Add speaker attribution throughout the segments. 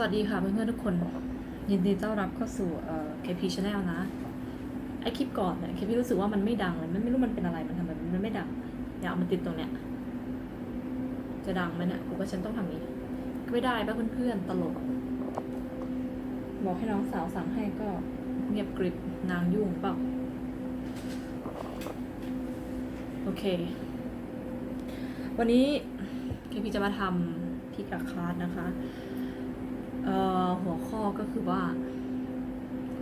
Speaker 1: สวัสดีค่ะเพื่อนๆทุกคน ยินดีต้อนรับเข้าสู่เอ่อ KP Channel นะไอคลิปก่อนเนี่ย KP รู้สึกว่ามันไม่ดังเลยมันไม่รู้มันเป็นอะไรมันทำไมมันไม่ดังอยากเอามาติดตรงเนี้ยจะดังไหมเนี่ยกูว่าฉันต้องทำนี้ก็ไม่ได้ป่ะเพื่อนๆตลกบอกให้น้องสาวสั่งให้ก็เงียบกริบนางยุ่งเปล่าโอเค วันนี้ KP จะมาทำพิกาคาร์ดนะคะ หัวข้อก็คือว่า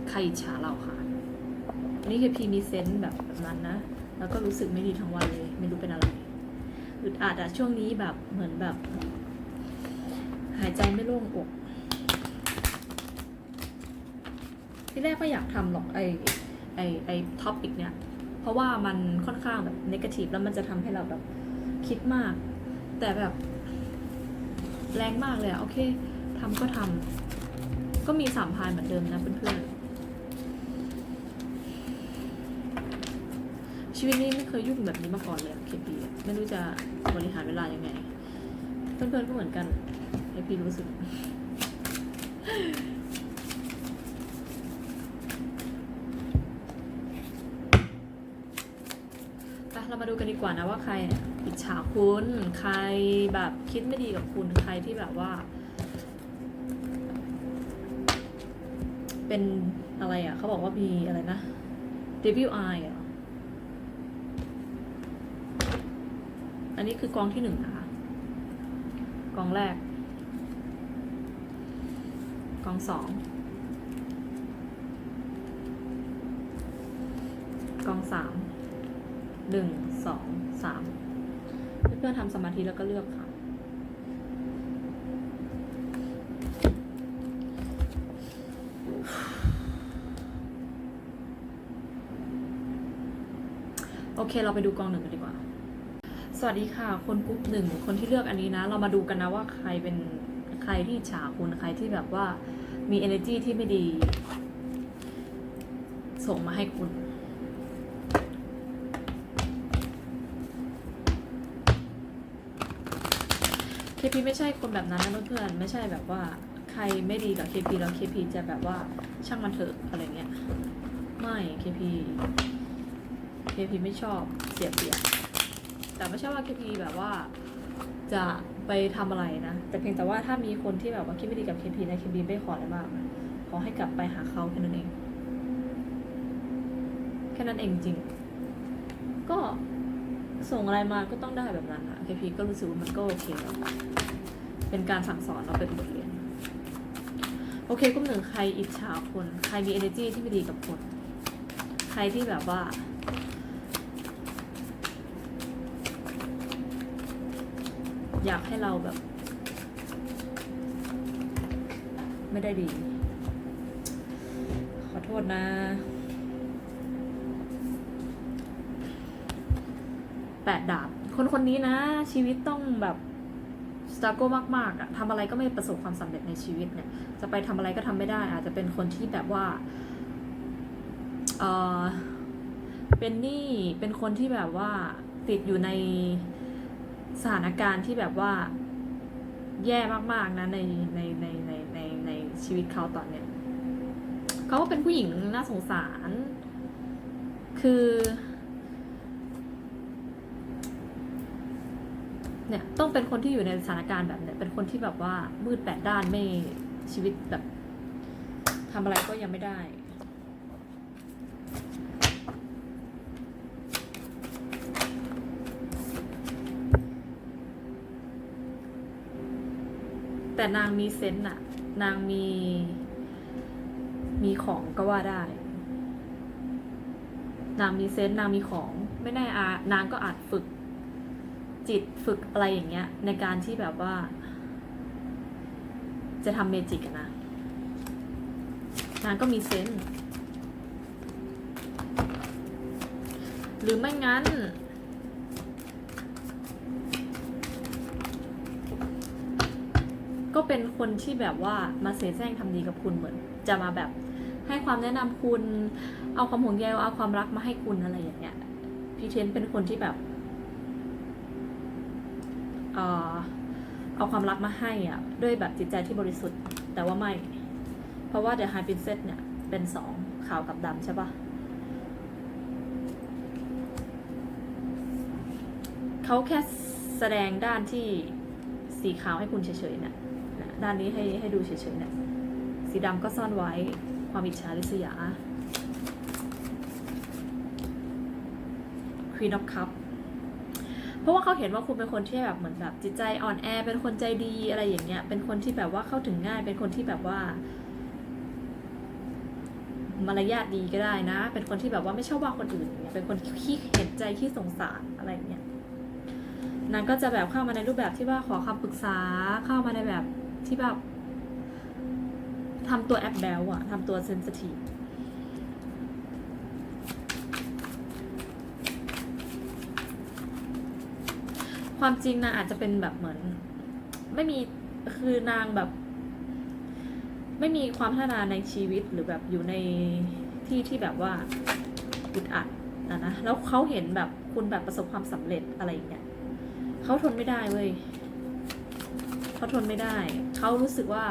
Speaker 1: ใครอิจฉาเราค่ะนนี้คือพีมีเซนส์แบบนั้นนะ แล้วก็รู้สึกไม่ดีทั้งวันเลย ไม่รู้เป็นอะไรอึดอัดอะช่วงนี้แบบเหมือนแบบ หายใจไม่โล่งอก ที่แรกก็อยากทำหรอกไอไอไอท็อปิกเนี่ย เพราะว่ามันค่อนข้างแบบนกาทีฟแล้วมันจะทำให้เราแบบคิดมาก แต่แบบ แรงมากเลยอะโอเค ทำก็ทำก็มีสามพายเหมือนเดิมนะเพื่อนๆชีวิตนี้ไม่เคยยุ่งแบบนี้มาก่อนเลยเคปีไม่รู้จะบริหารเวลายังไง เพื่อนๆก็เหมือนกันเคปีรู้สึกไปเรามาดูกันดีกว่านะว่าใครอิจฉาคุณ ใครแบบคิดไม่ดีกับคุณ ใครที่แบบว่า เป็นอะไรอะ เขาบอกว่ามีอะไรนะ devil eye อะอันนี้คือกองที่หนึ่งนะคะ กองแรก กองสอง กองสาม หนึ่ง สอง สาม เพื่อนๆทำสมาธิแล้วก็เลือกค่ะ โอ เคเราไปดูกองหนึ่งกันดีกว่า สวัสดีค่ะคนกรุ๊ปหนึ่งคนที่เลือกอันนี้นะ เรามาดูกันนะว่าใครเป็นใครที่ฉาคุณใครที่แบบว่ามี energy ที่ไม่ดี ส่งมาให้คุณเคพีไม่ใช่คนแบบนั้นนะเพื่อนๆไม่ใช่แบบว่าใครไม่ดีกับเคพีแล้วเคพีจะแบบว่าช่างมันเถอะอะไรเงี้ย ไม่เคพีเคพีไม่ชอบเสียเปรียบแต่ไม่ใช่ว่าเคพีแบบว่าจะไปทำอะไรนะ แต่เพียงแต่ว่าถ้ามีคนที่แบบว่าคิดไม่ดีกับเคพีนะเคพีไม่ขออะไรมาก ขอให้กลับไปหาเขาแค่นั้นเอง แค่นั้นเองจริง ก็ส่งอะไรมาก็ต้องได้แบบนั้นอะเคพีก็รู้สึกว่ามันก็โอเคแล้วเป็นการสั่งสอนเราเป็นบทเรียน โอเคกลุ่มหนึ่งใครอิจฉาคน ใครมี energy ที่ไม่ดีกับคน ใครที่แบบว่า อยากให้เราแบบ ไม่ได้ดี ขอโทษนะแปดดาบ คนคนนี้นะ ชีวิตต้องแบบสตาร์โกมากๆอะทำอะไรก็ไม่ประสบความสำเร็จในชีวิตเนี่ย จะไปทำอะไรก็ทำไม่ได้ อาจจะเป็นคนที่แบบว่า เออเป็นนี้เป็นคนที่แบบว่าติดอยู่ใน สถานการณ์ที่แบบว่าแย่มากๆนะในในในในในในชีวิตเขาตอนเนี้ยเขาก็เป็นผู้หญิงน่าสงสาร คือ เนี่ยต้องเป็นคนที่อยู่ในสถานการณ์แบบเนี้ยเป็นคนที่แบบว่ามืดแปดด้านไม่ชีวิตแบบทำอะไรก็ยังไม่ได้ แต่ นางมีเซนต์น่ะนางมี มีของก็ว่าได้ นางมีเซนต์นางมีของ ไม่แน่อานางก็อาจฝึก จิตฝึกอะไรอย่างเงี้ย ในการที่แบบว่า จะทำเมจิกนะ นางก็มีเซนส์หรือไม่งั้น ก็เป็นคนที่แบบว่ามาเสแสร้งทำดีกับคุณเหมือน จะมาแบบให้ความแนะนำคุณ เอาความห่วงใยเอาความรักมาให้คุณอะไรอย่างเงี้ยพี่เทนเป็นคนที่แบบเออเอาความรักมาให้อะด้วยแบบจิตใจที่บริสุทธิ์ แต่ว่าไม่ เพราะว่า The High Princess เนี่ยเป็นสองขาวกับดำใช่ปะเขาแค่แสดงด้านที่สีขาวให้คุณเฉยๆเนี่ยนะ ด้านนี้ให้ให้ดูเฉยๆเนี่ยสีดำก็ซ่อนไว้ความอิจฉาริษยา Queen of Cup เพราะว่าเขาเห็นว่าคุณเป็นคนที่แบบเหมือนแบบจิตใจอ่อนแอ เป็นคนใจดีอะไรอย่างเงี้ย เป็นคนที่แบบว่าเข้าถึงง่าย เป็นคนที่แบบว่ามารยาทดีก็ได้นะ เป็นคนที่แบบว่าไม่ชอบว่าคนอื่นเงี้ยเป็นคนขี้เห็นใจขี้สงสารอะไรอย่างเงี้ยนางก็จะแบบเข้ามาในรูปแบบที่ว่าขอคำปรึกษาเข้ามาในแบบ ที่แบบทำตัวแอปแบลอะทำตัวเซนซิทีฟความจริงนางอาจจะเป็นแบบเหมือน ไม่มีคือนางแบบ ไม่มีความพัฒนาในชีวิตหรือแบบอยู่ในที่ที่แบบว่าอึดอัดนะนะแล้วเขาเห็นแบบคุณแบบประสบความสำเร็จอะไรอย่างเงี้ยเขาทนไม่ได้เว้ยเขาทนไม่ได้ เขารู้สึกว่า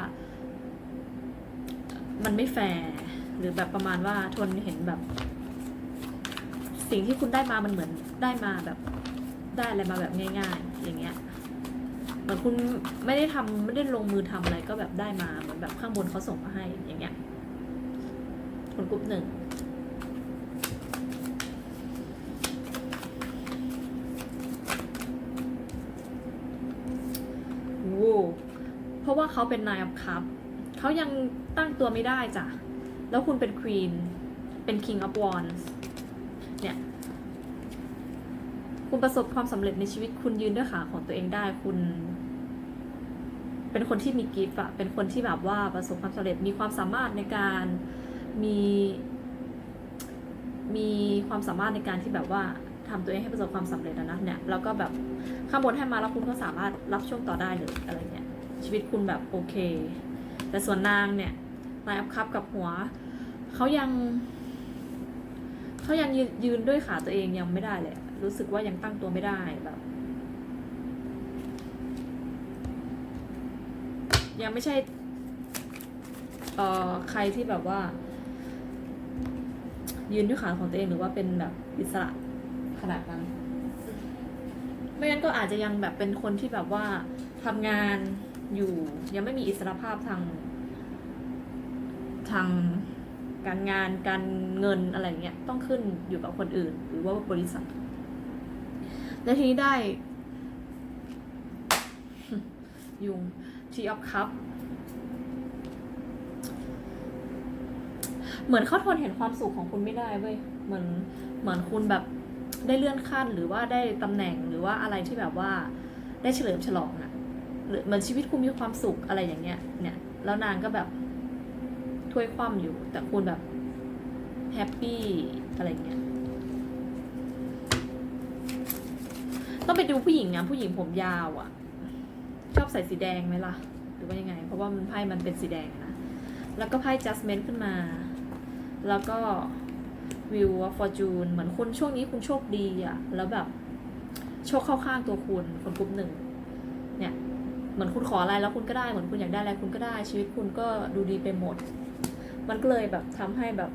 Speaker 1: มันไม่แฟร์หรือแบบประมาณว่าทนเห็นแบบ สิ่งที่คุณได้มามันเหมือนได้มาแบบได้อะไรมาแบบง่าย ๆ อย่างเงี้ยเหมือนคุณไม่ได้ทำไม่ได้ลงมือทำอะไรก็แบบได้มาเหมือนแบบข้างบนเขาส่งมาให้อย่างเงี้ยคนกลุ่มหนึ่ง โว้เพราะ ว่าเขาเป็นนายอับคัพเขายังตั้งตัวไม่ได้จ้ะ แล้วคุณเป็นควีนเป็น King of Wands เนี่ยคุณประสบความสำเร็จในชีวิตคุณยืนด้วยขาของตัวเองได้คุณ เป็นคนที่มีกิฟต์อะเป็นคนที่แบบว่าประสบความสำเร็จมีความสามารถในการมีมีความสามารถในการที่แบบว่าทำตัวเองให้ประสบความสำเร็จนะเนี่ยแล้วก็แบบข้างบนให้มาแล้วคุณก็สามารถรับช่วงต่อได้เลยอะไรเงี้ย ชีวิตคุณแบบโอเค แต่ส่วนนางเนี่ยนายอัพคัพกับหัวเขายังเขายังยืนยืนด้วยขาตัวเองยังไม่ได้เลยรู้สึกว่ายังตั้งตัวไม่ได้แบบ ยังไม่ใช่เอ่อใครที่แบบว่า ยืนด้วยขาของตัวเองหรือว่าเป็นแบบอิสระขนาดนั้นไม่งั้นก็อาจจะยังแบบเป็นคนที่แบบว่าทำงาน อยู่ยังไม่มีอิสรภาพทาง ทางการงานการเงินอะไรเงี้ยต้องขึ้นอยู่กับคนอื่น หรือว่าบริษัท และทีนี้ได้ ยุง T of Cup เหมือนเขาทนเห็นความสุขของคุณไม่ได้เว้ยเหมือนเหมือนคุณแบบได้เลื่อนขั้นหรือว่าได้ตำแหน่งหรือว่าอะไรที่แบบว่าได้เฉลิมฉลองอะ เหมือนชีวิตคุณมีความสุขอะไรอย่างเงี้ย เนี่ย แล้วนางก็แบบถ้วยคว่ำอยู่ แต่คุณแบบแฮปปี้อะไรเงี้ย ต้องไปดูผู้หญิงนะผู้หญิงผมยาวอะ่ะ ชอบใส่สีแดงไหมล่ะ หรือว่ายังไง เพราะว่ามันไพ่มันเป็นสีแดงนะ แล้วก็ไพ่ Justment ขึ้นมา แล้วก็ Wheel of Fortune เหมือนคุณช่วงนี้คุณโชคดีอะ่ะ แล้วแบบโชคเข้าข้างตัวคุณคนกลุ่มหนึ่งเนี่ย เหมือนคุณขออะไรแล้วคุณก็ได้เหมือนคุณอยากได้อะไรคุณก็ได้ ชีวิตคุณก็ดูดีไปหมด มันก็เลยแบบทำให้แบบ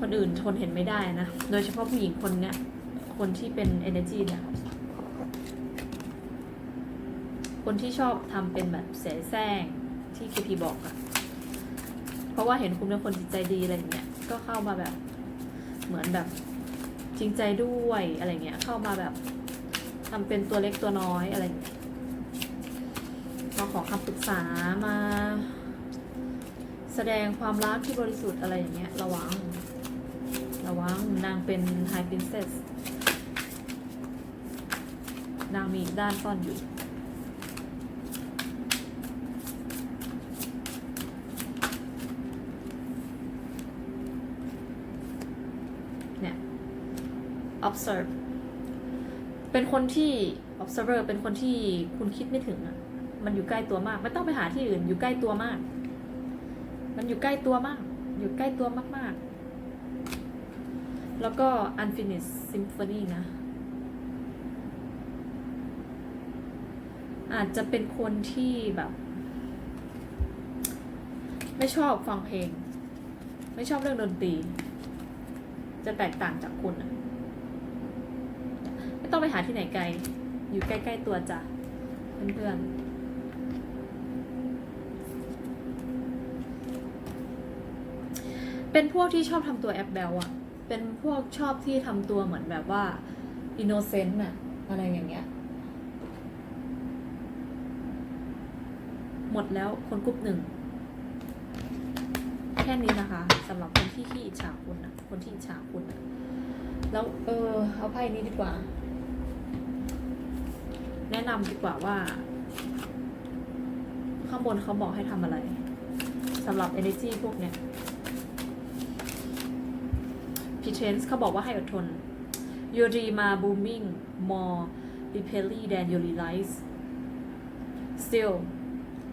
Speaker 1: คนอื่นทนเห็นไม่ได้นะ โดยเฉพาะผู้หญิงคนเนี้ยคนที่เป็น energy เนี่ยคนที่ชอบทำเป็นแบบเสแสร้งที่เคพีบอกอะเพราะว่าเห็นคุณเป็นคนจิตใจดีอะไรอย่างเงี้ยก็เข้ามาแบบ เหมือนแบบจริงใจด้วยอะไรเงี้ย เข้ามาแบบ ทำเป็นตัวเล็กตัวน้อยอะไรเงี้ยมาขอคำปรึกษามา แสดงความรักที่บริสุทธิ์อะไรอย่างเงี้ย ระวัง ระวังนางเป็นไฮ p ์ i n นเซสนางมีด้านซ่อนอยู่เนี่ย observe เป็นคนที่ observer เป็นคนที่คุณคิดไม่ถึงอะมันอยู่ใกล้ตัวมาก ไม่ต้องไปหาที่อื่น อยู่ใกล้ตัวมาก มันอยู่ใกล้ตัวมาก อยู่ใกล้ตัวมากๆ แล้วก็ unfinished symphony นะ อาจจะเป็นคนที่แบบ ไม่ชอบฟังเพลง ไม่ชอบเรื่องดนตรี จะแตกต่างจากคุณอะ ไม่ต้องไปหาที่ไหนไกล อยู่ใกล้ ๆ ตัวจ้ะเพื่อนๆเป็นพวกที่ชอบทำตัวแอปแบลอะเป็นพวกชอบที่ทำตัวเหมือนแบบว่าอินโนเซนต์อะอะไรอย่างเงี้ย หมดแล้วคนกลุ่มหนึ่ง แค่นี้นะคะสำหรับคนที่ขี้อิจฉาคุณนะคนที่อิจฉาคุณนะแล้วเออเอาไพ่นี้ดีกว่า นะนำดีกว่าว่า ข้างบนเขาบอกให้ทำอะไรสำหรับ energy พวกเนี้ย p r e t e n s e เขาบอกว่าให้อดทน Your dream are booming more rapidly than you realize still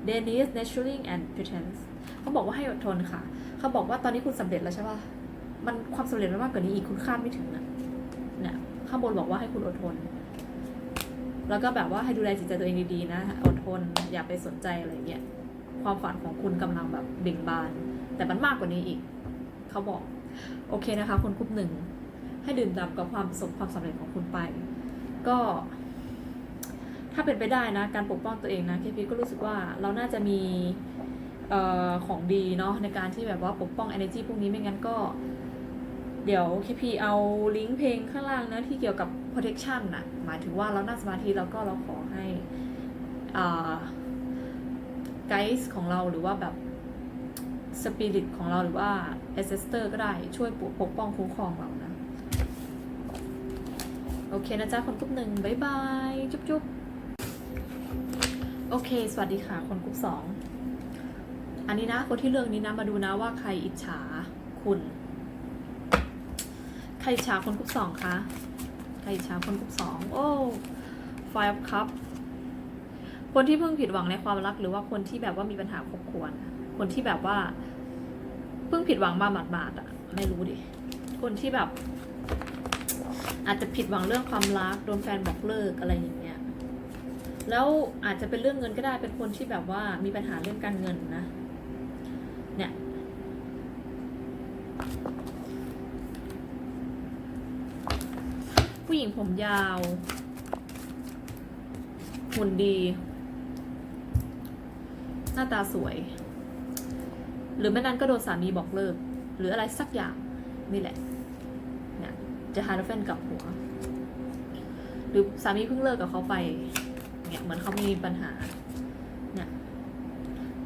Speaker 1: they need nurturing and pretense เขาบอกว่าให้อดทนค่ะ เขาบอกว่าตอนนี้คุณสำเร็จแล้วใช่ป่ะ มันความสำเร็จมันมากกว่านี้อีกคุณคาดไม่ถึงนะเนี่ยข้างบนบอกว่าให้คุณอดทน แล้วก็แบบว่าให้ดูแลจิตใจตัวเองดีๆนะ อดทนอย่าไปสนใจอะไรเงี้ยความฝันของคุณกำลังแบบเบ่งบาน แต่มันมากกว่านี้อีก เขาบอก โอเคนะคะ คนกลุ่มหนึ่ง ให้ดื่มด่ำกับความประสบความสำเร็จของคุณไป ก็ ถ้าเป็นไปได้นะ การปกป้องตัวเองนะเคพีก็รู้สึกว่าเราน่าจะมีออของดีเนาะในการที่แบบว่าปกป้อง energy พวกนี้ไม่งั้นก็ เดี๋ยวเคพีเอาลิงก์เพลงข้างล่างนะที่เกี่ยวกับ protection นะหมายถึงว่าเรานั่งสมาธิแล้วก็เราขอให้ไกด์ของเราหรือว่าแบบสปิริตของเราหรือว่า ancestor ก็ได้ช่วยปกป้องคุ้มครองเรานะ โอเคนะจ๊ะ คนกลุ่มหนึ่งบ๊ายบาย จุ๊บจุ๊บโอเค สวัสดีค่ะ คนกลุ่มสอง อันนี้นะ คนที่เลือกนี้นะ มาดูนะว่าใครอิจฉาคุณ ใครอิจฉาคนกลุ่มสองคะ ครอิจฉาคนกลุ่มสองโอ้ five cup คนที่เพิ่งผิดหวังในความรัก หรือว่าคนที่แบบว่ามีปัญหาครอบครัวคนที่แบบว่า เพิ่งผิดหวังมาหมาดๆอะไม่รู้ดิ คนที่แบบ อาจจะผิดหวังเรื่องความรักโดนแฟนบอกเลิกอะไรอย่างเงี้ย แล้วอาจจะเป็นเรื่องเงินก็ได้เป็นคนที่แบบว่ามีปัญหาเรื่องการเงินนะ เนี่ย ผู้หญิงผมยาวหุ่นดี หน้าตาสวย หรือไม่นั้นก็โดนสามีบอกเลิก หรืออะไรสักอย่าง นี่แหละเนี่ยจะฮาร์เฟนกับหัว หรือสามีเพิ่งเลิกกับเขาไปเนี่ยเหมือนเขามีปัญหาเนี่ย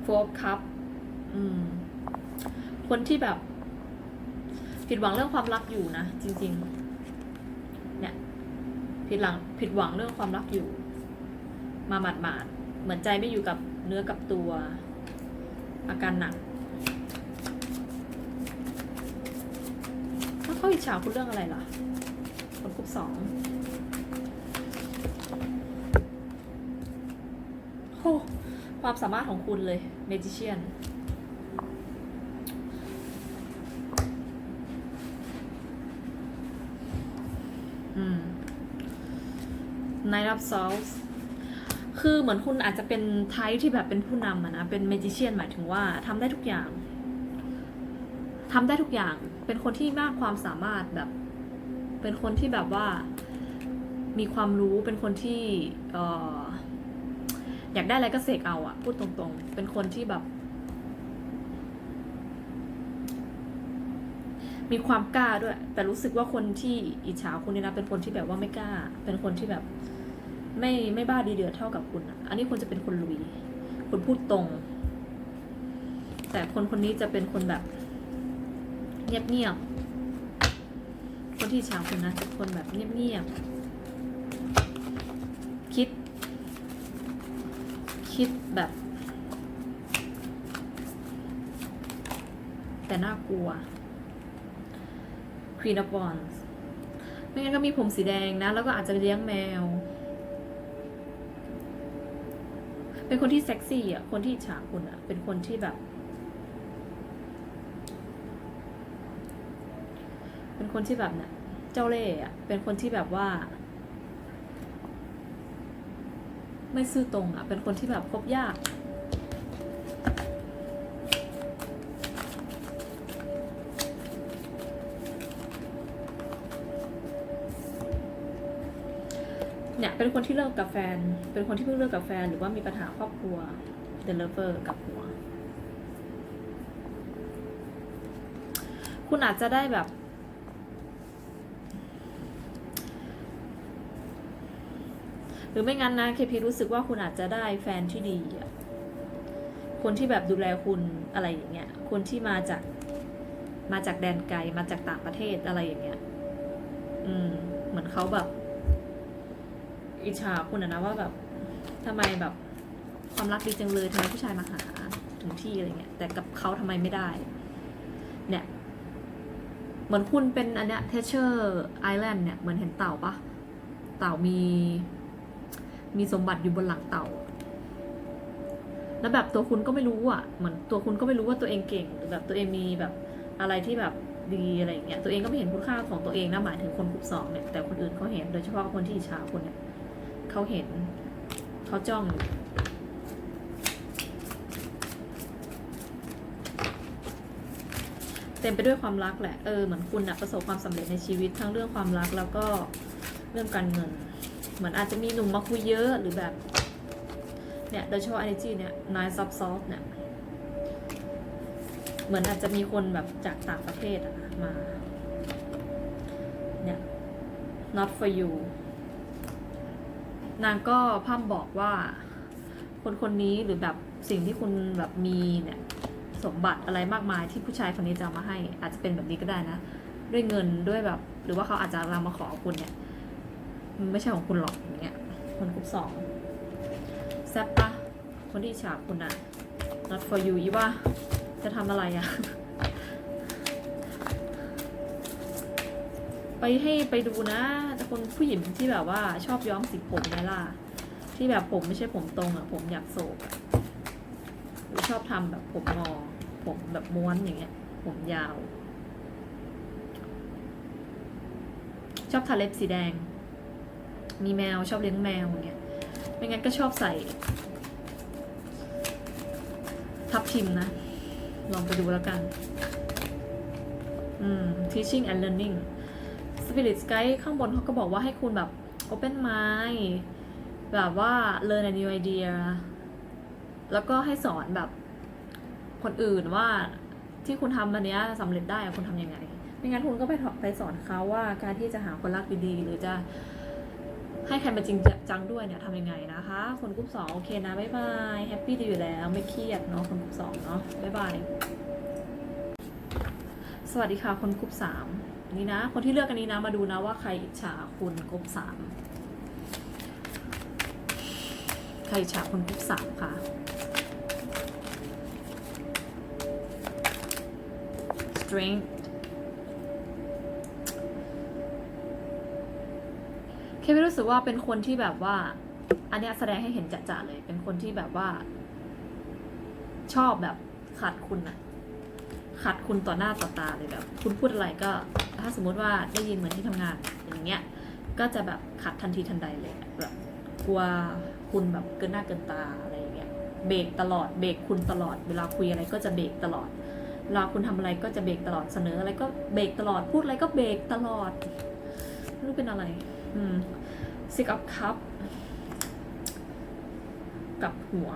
Speaker 1: โฟกัสอืมคนที่แบบ ผิดหวังเรื่องความรักอยู่นะ จริง ๆ ผิดหลังผิดหวังเรื่องความรักอยู่ มาหมาดๆเหมือนใจไม่อยู่กับเนื้อกับตัว อาการหนักถ้าเขาอิจฉาคุณเรื่องอะไรล่ะคนกลุ่มสองโอ้ความสามารถของคุณเลยเมจิเชียน อืม Night of Swords คือเหมือนคุณอาจจะเป็นไทป์ที่แบบเป็นผู้นำอะนะ เป็นเมจิเชียนหมายถึงว่าทำได้ทุกอย่างทำได้ทุกอย่าง เป็นคนที่มากความสามารถแบบ เป็นคนที่แบบว่ามีความรู้ เป็นคนที่อออยากได้อะไรก็เสกเอาอะพูดตรงๆ เป็นคนที่แบบ มีความกล้าด้วย แต่รู้สึกว่าคนที่อิจฉาคุณเนี่ยนะเป็นคนที่แบบว่าไม่กล้า เป็นคนที่แบบ ไม่ไม่บ้าดีเดือดเท่ากับคุณอะอันนี้คุณจะเป็นคนลุยคุณพูดตรง แต่คนคนนี้จะเป็นคนแบบ เงียบเงียบๆคนที่อิจฉาคุณนะจะเป็นคนแบบเงียบเงียบๆคิด คิดแบบ แต่น่ากลัว Queen of Wands ไม่งั้นก็มีผมสีแดงนะ แล้วก็อาจจะเลี้ยงแมว เป็นคนที่เซ็กซี่อะ คนที่ฉาคุณอะ เป็นคนที่แบบ เป็นคนที่แบบเนี่ยเจ้าเล่ห์อะ เป็นคนที่แบบว่า ไม่ซื่อตรงอะ เป็นคนที่แบบคบยาก เป็นคนที่เลิกกับแฟน เป็นคนที่เพิ่งเลิกกับแฟน หรือว่ามีปัญหาครอบครัว The Lover กับหัว คุณอาจจะได้แบบ หรือไม่งั้นนะเคพีรู้สึกว่าคุณอาจจะได้แฟนที่ดีอะคนที่แบบดูแลคุณอะไรอย่างเงี้ย คนที่มาจากมาจากแดนไกล มาจากต่างประเทศอะไรอย่างเงี้ย อืม เหมือนเขาแบบ อิจฉาคุณอะนะว่าแบบทำไมแบบความรักดีจังเลยทำไมผู้ชายมาหาถึงที่อะไรเงี้ยแต่กับเขาทำไมไม่ได้ เนี่ย เหมือนคุณเป็นอันเนี้ยเทเชอร์ไอแลนด์เนี่ยเหมือนเห็นเต่าปะเต่ามี มีสมบัติอยู่บนหลังเต่า แล้วแบบตัวคุณก็ไม่รู้อะเหมือนตัวคุณก็ไม่รู้ว่าตัวเองเก่งหรือแบบตัวเองมีแบบอะไรที่แบบดีอะไรอย่างเงี้ยตัวเองก็ไม่เห็นคุณค่าของตัวเองนะหมายถึงคนกลุ่มสองเนี่ยแต่คนอื่นเขาเห็นโดยเฉพาะคนที่อิจฉาคุณเนี่ย เขาเห็น เขาจ้องอยู่เต็มไปด้วยความรักแหละ เออ เหมือนคุณอะประสบความสำเร็จในชีวิตทั้งเรื่องความรักแล้วก็เรื่องการเงิน เหมือนอาจจะมีหนุ่มมาคุยเยอะหรือแบบ เนี่ยโดยเฉพาะ energy เนี่ย nine soft soft เนี่ย เหมือนอาจจะมีคนแบบจากต่างประเทศอะมา เนี่ย not for you นางก็พร่ำบอกว่าคนคนนี้หรือแบบสิ่งที่คุณแบบมีเนี่ยสมบัติอะไรมากมายที่ผู้ชายคนนี้จะมาให้ อาจจะเป็นแบบนี้ก็ได้นะ ด้วยเงินด้วยแบบ หรือว่าเขาอาจจะรามาขอคุณเนี่ยมันไม่ใช่ของคุณหรอกอย่างเงี้ยคนกลุ่มสองแซปปะคนที่ฉาบคุณอะ not for you อีว่าจะทำอะไรอะไปให้ไปดูนะ คนผู้หญิงที่แบบว่าชอบย้อมสีผมไงล่ะที่แบบผมไม่ใช่ผมตรงอะผมอยากโศกอะหรือชอบทำแบบผมงอผมแบบม้วนอย่างเงี้ย ผมยาว ชอบทาเล็บสีแดง มีแมวชอบเลี้ยงแมวอย่างเงี้ยไม่งั้นก็ชอบใส่ ทับทิมนะ ลองไปดูแล้วกัน อืม teaching and learning spirit guide ข้างบนเขาก็บอกว่าให้คุณแบบ open mind แบบว่า learn a new idea แล้วก็ให้สอนแบบคนอื่นว่าที่คุณทำอันเนี้ยสำเร็จได้คุณทำยังไง ไม่งั้นคุณก็ไปไปสอนเขาว่าการที่จะหาคนรักดีๆ หรือจะให้ใครมาจริงจังด้วยเนี่ยทำยังไงนะคะ คนกลุ่มสองโอเคนะ บ๊ายบาย แฮปปี้ดีอยู่แล้วไม่เครียดเนาะคนกลุ่มสองเนาะบ๊ายบาย สวัสดีค่ะ คนกลุ่มสาม นี่นะ คนที่เลือกอันนี้นะ มาดูนะว่าใครอิจฉาคุณกลุ่มสามใครอิจฉาคนกลุ่มสามค่ะ strength เคไม่รู้สึกว่าเป็นคนที่แบบว่า อันนี้แสดงให้เห็นจะๆเลย เป็นคนที่แบบว่า ชอบแบบขัดคุณอะขัดคุณต่อหน้าต่อตาเลยแบบ คุณพูดอะไรก็ ถ้าสมมุติว่าได้ยินเหมือนที่ทำงานอย่างเงี้ยก็จะแบบขัดทันทีทันใดเลยแบบกลัวคุณแบบเกินหน้าเกินตาอะไรอย่างเงี้ยเบรกตลอดเบรกคุณตลอดเวลาคุยอะไรก็จะเบรกตลอดเวลาคุณทำอะไรก็จะเบรกตลอดเสนออะไรก็เบรกตลอดพูดอะไรก็เบรกตลอดไม่รู้เป็นอะไร อืมซิกอัพคัพกับหัว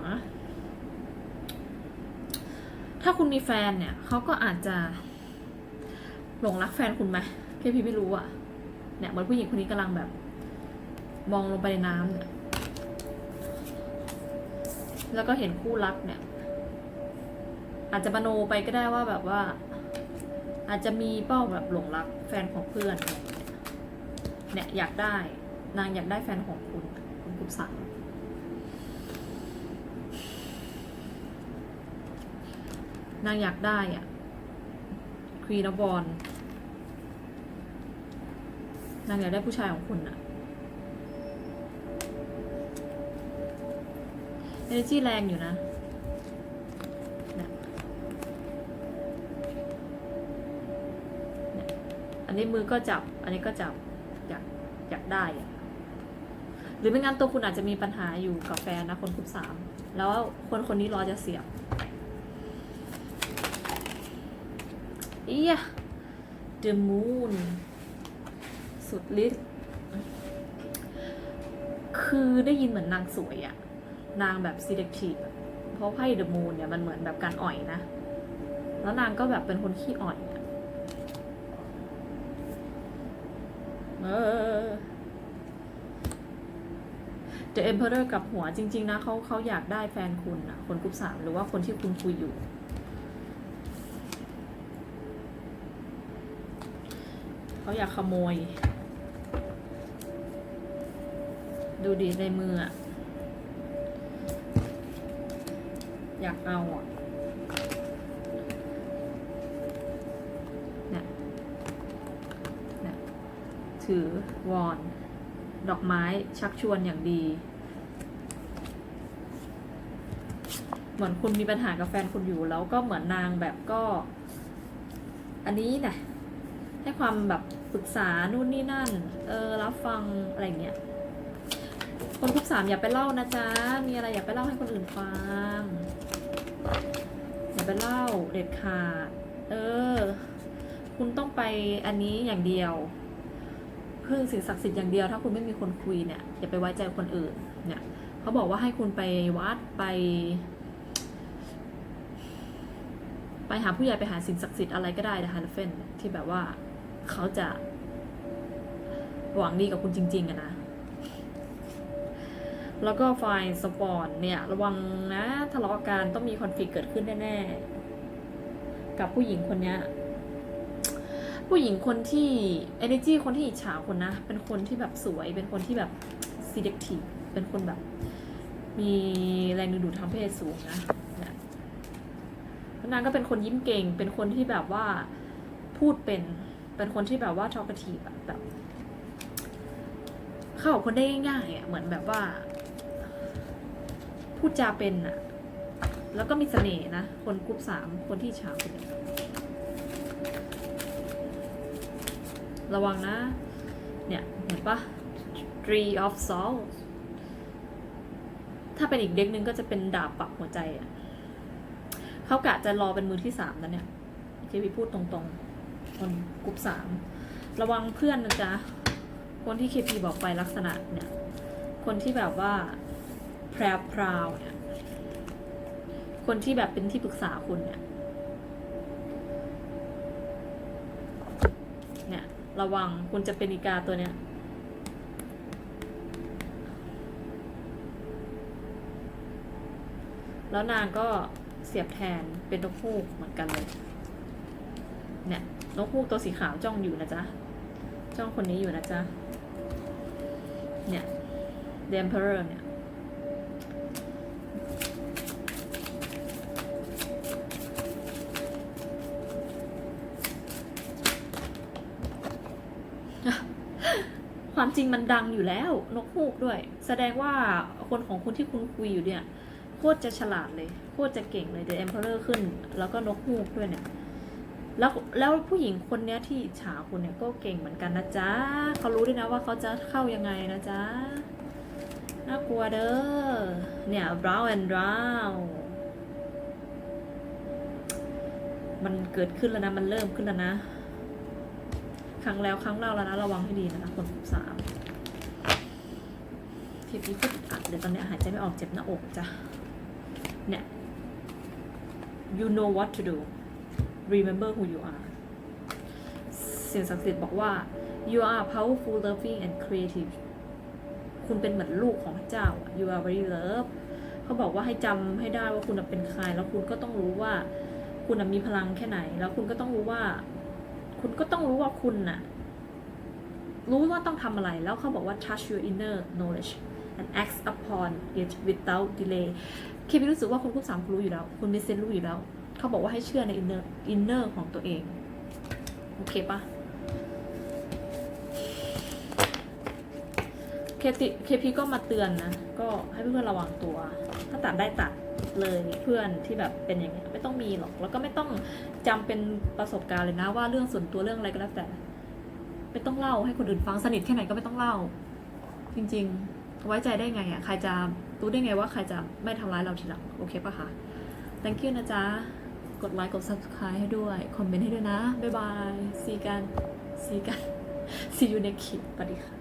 Speaker 1: ถ้าคุณมีแฟนเนี่ยเขาก็อาจจะ หลงรักแฟนคุณไหมแค่พี่ไม่รู้อะเนี่ยเหมือนผู้หญิงคนนี้กำลังแบบ มองลงไปในน้ำเนี่ยแล้วก็เห็นคู่รักเนี่ย อาจจะมโนไปก็ได้ว่าแบบว่า อาจจะมีเป้าแบบหลงรักแฟนของเพื่อนเนี่ยอยากได้นางอยากได้แฟนของคุณคุณกุศสังนางอยากได้อะควีนบอล นางอยากได้ผู้ชายของคุณอะเอเนจีแรงอยู่นะเนี่ยอันนี้มือก็จับ อันนี้ก็จับ อยากอยากได้อะหรือไม่งั้นตัวคุณอาจจะมีปัญหาอยู่กับแฟนนะคนกลุ่สาม แล้วคนคนนี้รอจะเสียบอีย The Moon สุดฤทธิ์คือได้ยินเหมือนนางสวยอะนางแบบ selective เพราะไพ่ the moon เนี่ยมันเหมือนแบบการอ่อยนะ แล้วนางก็แบบเป็นคนขี้อ่อยอะเออ The Emperor กับหัวจริง ๆ นะเขาเขาอยากได้แฟนคุณนะคนกุ๊ปสามหรือว่าคนที่คุณคุยอยู่ เขาอยากขโมย ดูดีในมืออะอยากเอาอะเนี่ยเนี่ยถือวอน ดอกไม้ชักชวนอย่างดี เหมือนคุณมีปัญหากับแฟนคุณอยู่แล้วก็เหมือนนางแบบก็ อันนี้นะให้ความแบบปรึกษานู่นนี่นั่น เออรับฟังอะไรเงี้ย คนทุกสามอย่าไปเล่านะจ๊ะ มีอะไรอย่าไปเล่าให้คนอื่นฟัง อย่าไปเล่าเด็ดขาด เออ คุณต้องไปอันนี้อย่างเดียวพึ่งสิ่งศักดิ์สิทธิ์อย่างเดียวถ้าคุณไม่มีคนคุยเนี่ยอย่าไปไว้ใจคนอื่น เนี่ยเขาบอกว่าให้คุณไปวัดไป ไปหาผู้ใหญ่ไปหาสิ่งศักดิ์สิทธิ์อะไรก็ได้นะคะเฟนที่แบบว่าเขาจะหวังดีกับคุณจริงๆอะนะ แล้วก็ไฟสปอนเนี่ย ระวังนะทะเลาะกันต้องมีคอนฟ lict เกิดขึ้นแน่ๆ กับผู้หญิงคนเนี้ย ผู้หญิงคนที่ energy คนที่อิจฉาคนนะ เป็นคนที่แบบสวย เป็นคนที่แบบ selective เป็นคนแบบ มีแรงดึงดูดทางเพศสูงนะเนี่ยนางก็เป็นคนยิ้มเก่ง เป็นคนที่แบบว่าพูดเป็น เป็นคนที่แบบว่า talkative อะแบบ เข้าคนได้ง่ายๆอะ เหมือนแบบว่า พูดจาเป็นอะแล้วก็มีเสน่ห์นะ คนกรุ๊ปสามคนที่ฉาคนเนี้ยระวังนะ เนี่ย เห็นปะ three of swords ถ้าเป็นอีกเด็กนึงก็จะเป็นดาบปักหัวใจอะเขากะจะรอเป็นมือที่สามแล้วเนี่ยที่พี่พูดตรงๆ คนกรุ๊ปสาม ระวังเพื่อนนะจ๊ะ คนที่เคพีบอกไปลักษณะเนี่ย คนที่แบบว่า แพรวพราวเนี่ยคนที่แบบเป็นที่ปรึกษาคุณเนี่ยเนี่ยระวังคุณจะเป็นอีกาตัวเนี้ยแล้วนางก็เสียบแทนเป็นนกฮูกเหมือนกันเลย เนี่ยนกฮูกตัวสีขาวจ้องอยู่นะจ๊ะ จ้องคนนี้อยู่นะจ๊ะ เนี่ย The Emperor เนี่ยจ ริงมันดังอยู่แล้ว นกฮูกด้วย แสดงว่าคนของคุณที่คุณคุยอยู่เนี่ยโคตรจะฉลาดเลยโคตรจะเก่งเลย The Emperor ขึ้น แล้วก็นกฮูกด้วยเนี่ยแล้วแล้วผู้หญิงคนเนี้ยที่ฉาคุณเนี่ยก็เก่งเหมือนกันนะจ๊ะเขารู้ด้วยนะว่าเขาจะเข้ายังไงนะจ๊ะน่ากลัวเด้อเนี่ย brown and brown มันเกิดขึ้นแล้วนะ มันเริ่มขึ้นแล้วนะ ครั้งแล้วครั้งเล่าแล้วนะระวังให้ดีนะคะคนสามทีนี้ก็อัดเลยวตอนเนี้ยหายใจไม่ออกเจ็บหน้าอกจ้ะเนี่ย you know what to do remember who you are สิ่งศักดิ์สิทธิ์บอกว่า you are powerful loving and creative คุณเป็นเหมือนลูกของพระเจ้า you are very loved เขาบอกว่าให้จำให้ได้ว่าคุณเป็นใคร แล้วคุณก็ต้องรู้ว่า คุณมีพลังแค่ไหน แล้วคุณก็ต้องรู้ว่า คุณก็ต้องรู้ว่าคุณน่ะ รู้ว่าต้องทำอะไร แล้วเขาบอกว่า touch your inner knowledge and act upon it without delay เคพี่รู้สึกว่าคุณคุณสามรู้อยู่แล้ว คุณมีเซนส์รู้อยู่แล้ว เขาบอกว่าให้เชื่อใน inner inner ของตัวเอง โอเคปะเคติเคพีก็มาเตือนนะ ก็ให้เพื่อนๆระวังตัว ถ้าตัดได้ตัด เลยเพื่อนที่แบบเป็นอย่างเงี้ยไม่ต้องมีหรอก แล้วก็ไม่ต้องจำเป็นประสบการณ์เลยนะ ว่าเรื่องส่วนตัวเรื่องอะไรก็แล้วแต่ไม่ต้องเล่าให้คนอื่นฟังสนิทแค่ไหนก็ไม่ต้องเล่า จริง ๆ ไว้ใจได้ไงอะใครจะรู้ได้ไงว่าใครจะไม่ทำร้ายเราทีหลังโอเคปะคะ thank you นะจ๊ะ กดไลค์กด subscribe ให้ด้วย คอมเมนต์ให้ด้วยนะ บ๊ายบาย see กัน see กัน see you next clip สวัสดีค่ะ